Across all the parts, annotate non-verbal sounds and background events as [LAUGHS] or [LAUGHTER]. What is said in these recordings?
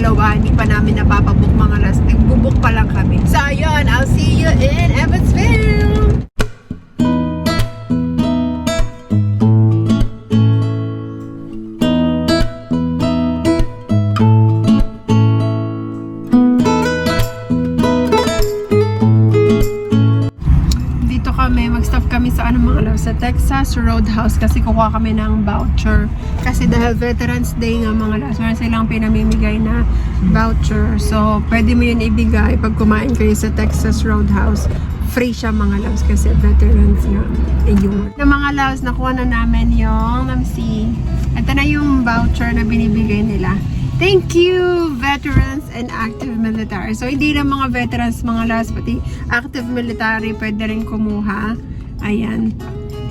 dalawa, hindi pa namin napapabook mga last. Nagbubuk pa lang kami. So, ayun, I'll see you in Evansville! Mag-stop kami sa ano mga love, sa Texas Roadhouse kasi kukuha kami ng voucher. Kasi dahil Veterans Day nga mga love, meron silang pinamimigay na voucher. So, pwede mo yun ibigay pag kumain kayo sa Texas Roadhouse. Free siya mga loves kasi veterans nga. Ayun. Na mga loves, nakuha na namin yung namsi. Ito na yung voucher na binibigay nila. Thank you, veterans and active military. So, hindi lang mga veterans, mga last, pati active military, pwede rin kumuha. Ayan.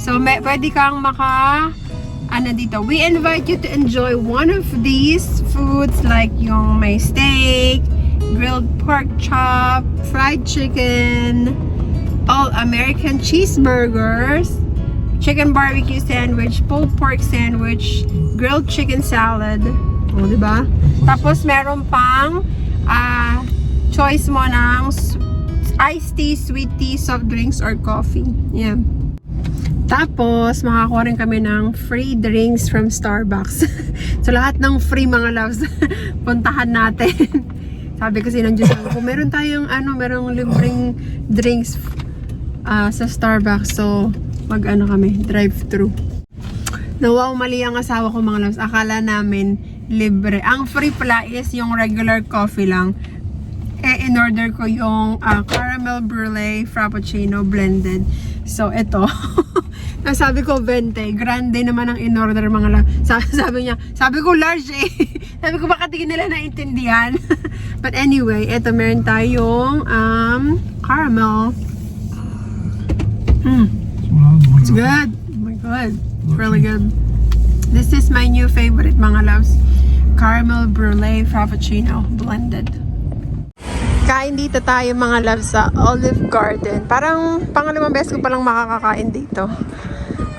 So, may, pwede kang maka, ano dito, we invite you to enjoy one of these foods like yung may steak, grilled pork chop, fried chicken, all American cheeseburgers, chicken barbecue sandwich, pulled pork sandwich, grilled chicken salad. O, di ba? Tapos meron pang ah, choice mo ng iced tea, sweet tea, soft drinks, or coffee. Yan. Tapos, makakuha rin kami ng free drinks from Starbucks. [LAUGHS] so, lahat ng free mga loves, [LAUGHS] puntahan natin. [LAUGHS] Sabi kasi ng Diyos ko, meron tayong ano, merong libreng drinks ah, sa Starbucks. So, mag ano kami, drive-thru. Na wow, mali ang asawa ko mga loves. Akala namin libre. Ang free pala is yung regular coffee lang. Eh, in-order ko yung ah, caramel brulee frappuccino blended. So, ito. [LAUGHS] sabi ko 20. Grande naman ang in-order mga loves. Sabi, [LAUGHS] sabi niya, sabi ko large eh. [LAUGHS] sabi ko baka di nila naintindihan. But anyway, ito meron tayong um, caramel. Mm. It's good. Oh my god. It's really good. This is my new favorite mga loves. Caramel brulee frappuccino blended. Kain dito tayo mga loves sa Olive Garden. Parang pangalawang beses ko palang makakakain dito.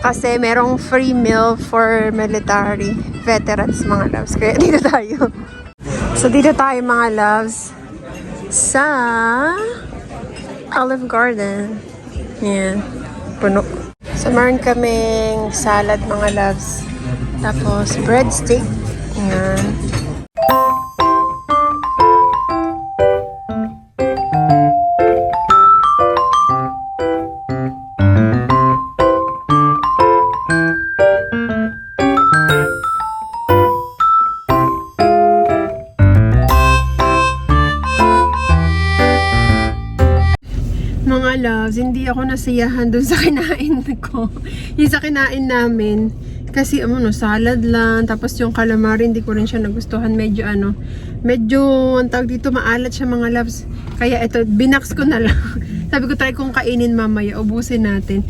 Kasi merong free meal for military veterans mga loves. Kaya dito tayo. So dito tayo mga loves sa Olive Garden. Yan. Puno. So, meron kaming salad, mga loves. Tapos, breadstick. Yan. Ako nasiyahan dun sa [LAUGHS] kinain ko. yung sa kinain namin. Kasi ano, no, salad lang. Tapos yung calamari, hindi ko rin siya nagustuhan. Medyo ano, medyo, ang tawag dito, maalat siya mga loves. Kaya ito, binax ko na lang. [LAUGHS] Sabi ko, try kong kainin mamaya. Ubusin natin.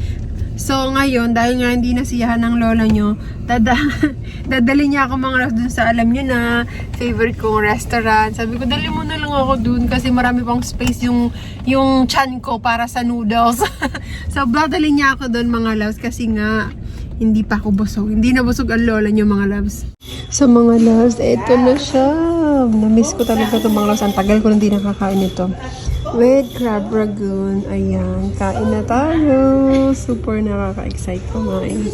So, ngayon, dahil nga hindi nasiyahan ng lola nyo, dada, [LAUGHS] dadali niya ako mga loves dun sa alam nyo na favorite kong restaurant. Sabi ko, dali mo na lang ako dun kasi marami pang space yung, yung chan ko para sa noodles. [LAUGHS] so, dadali niya ako dun mga loves kasi nga, hindi pa ako busog. Hindi na busog ang lola nyo mga loves. So, mga loves, eto na siya. Na-miss ko talaga itong mga loves. Ang tagal ko hindi nakakain ito. With crab ragoon. Ayan. Kain na tayo. Super nakaka-excite kumain.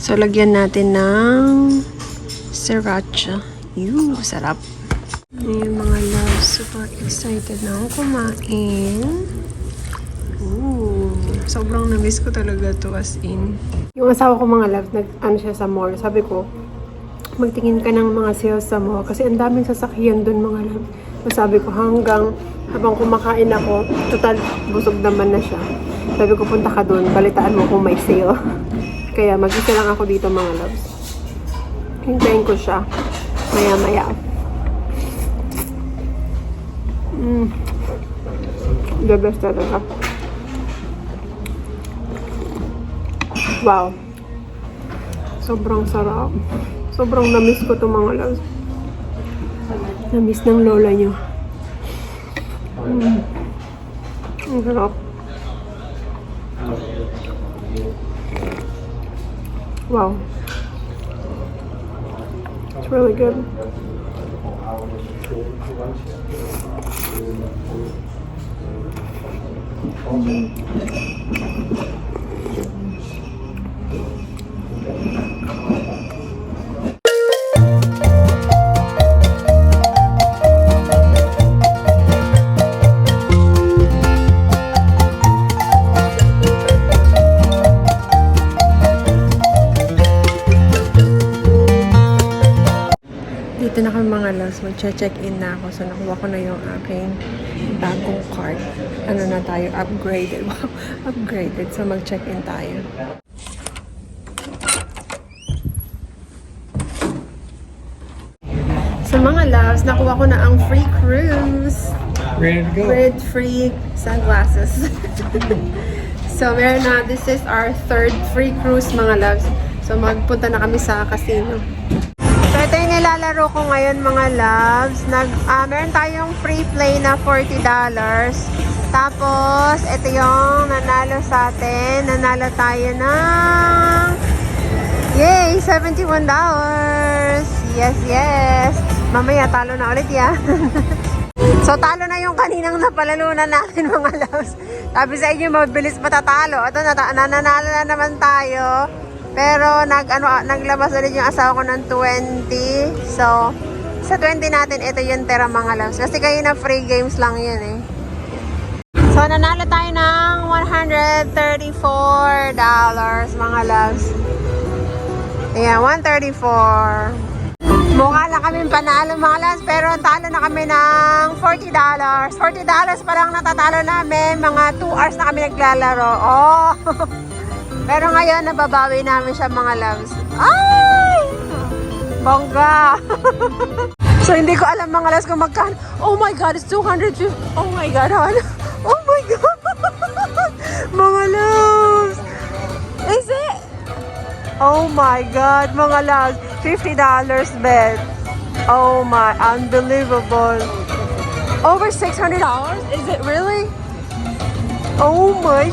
So, lagyan natin ng sriracha. Yoo, sarap. Ayan mga loves. Super excited na ako kumain. Ooh, sobrang na-miss ko talaga to as in. Yung asawa ko mga loves, nag, ano siya sa mall. Sabi ko, magtingin ka ng mga sales sa mall kasi ang daming sasakyan doon mga loves. So, sabi ko hanggang habang kumakain ako, total busog naman na siya. Sabi ko punta ka doon, balitaan mo kung may sale. [LAUGHS] Kaya mag-isa lang ako dito mga loves. Hintayin ko siya. Maya maya. Mm. The best talaga. Wow. Sobrang sarap. Sobrang na-miss ko itong mga loves. Na-miss ng lola nyo. Mm. Ang sarap. Wow. It's really good. Dito na kami mga loves, mag-check-in na ako. So, nakuha ko na yung aking bagong card. Ano na tayo, upgraded. Wow, [LAUGHS] upgraded. So, mag-check-in tayo. So, mga loves, nakuha ko na ang free cruise Ready to go. with free sunglasses. [LAUGHS] so, meron na, this is our third free cruise, mga loves. So, magpunta na kami sa casino. Nilalaro ko ngayon, mga loves. Nag, ah, meron tayong free play na $40. Tapos, ito yung nanalo sa atin. Nanalo tayo ng... Yay! $71! Yes, yes! Mamaya, talo na ulit yan. [LAUGHS] so, talo na yung kaninang napalalunan natin, mga loves. Sabi sa inyo, mabilis matatalo. Ito, nananalo na naman tayo. Pero, nag, ano, naglabas ulit yung asawa ko ng 20. So, sa 20 natin, ito yung tera, mga loves. Kasi kayo na free games lang yun, eh. So, nanalo tayo ng $134, mga loves. Ayan, 134. Mukha lang kami panalo mga loves, pero talo na kami ng $40. $40 pa lang natatalo namin. Mga 2 hours na kami naglalaro. Oh! [LAUGHS] pero ngayon, nababawi namin siya mga loves. Ay! Bongga! [LAUGHS] so, hindi ko alam mga loves kung magkano. Oh my God, it's 250. Oh my God, hon. [LAUGHS] Oh my God! [LAUGHS] mga loves! Is it? Oh my God, mga loves. $50 bet. Oh my, unbelievable. Over $600? Is it really? Oh my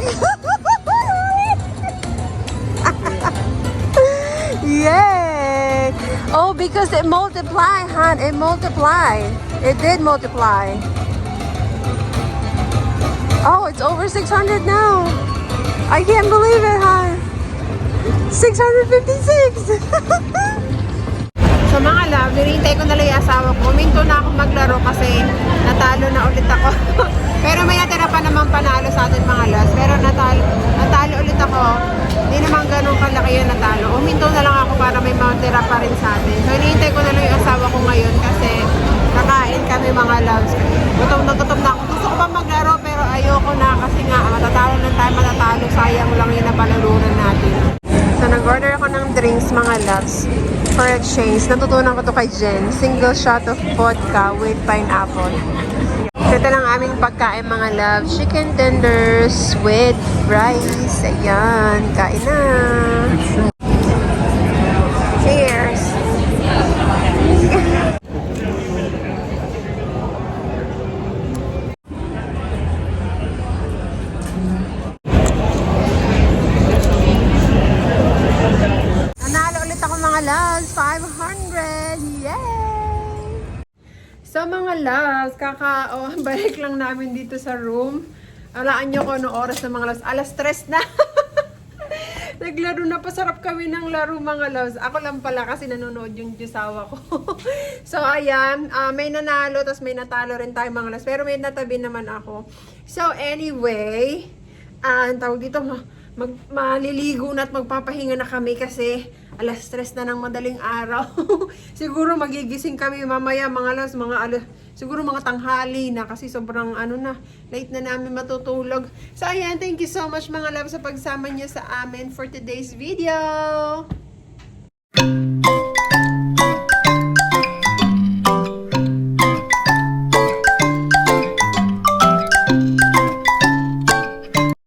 Yay! Oh, because it multiplied, hon. It multiplied. It did multiply. Oh, it's over 600 now. I can't believe it, hon. 656! [LAUGHS] so mga love, nirintay ko na lang yung asawa ko. Minto na ako maglaro kasi natalo na ulit ako. [LAUGHS] Pero may natira pa naman panalo sa atin mga loves. Pero natalo, natalo ulit ako. Hindi naman ganun kalaki yung natalo. Uminto na lang ako para may matira pa rin sa atin. So hinihintay ko na lang yung asawa ko ngayon kasi kakain kami mga loves. Gutom na gutom na ako. Gusto ko pa maglaro pero ayoko na kasi nga matatalo na tayo matatalo. Sayang lang yung napalarunan natin. So, nag-order ako ng drinks, mga loves, for exchange. Natutunan ko to kay Jen. Single shot of vodka with pineapple. Ito lang aming pagkain, mga loves. Chicken tenders with rice. Ayan, kain na. Loves. 500! Yay! So mga loves, kaka oh, [LAUGHS] balik lang namin dito sa room. Alaan nyo kung anong oras na mga loves. Alas 3 na. Naglaro na pasarap kami ng laro mga loves. Ako lang pala kasi nanonood yung jusawa ko. [LAUGHS] so ayan, ah, may nanalo tapos may natalo rin tayo mga loves. Pero may natabi naman ako. So anyway, ah, ang tawag dito, ma- mag, maliligo na at magpapahinga na kami kasi alas stress na ng madaling araw. [LAUGHS] siguro magigising kami mamaya mga alas, mga alas, siguro mga tanghali na kasi sobrang ano na, late na namin matutulog. So ayan, thank you so much mga love sa pagsama niyo sa amin for today's video.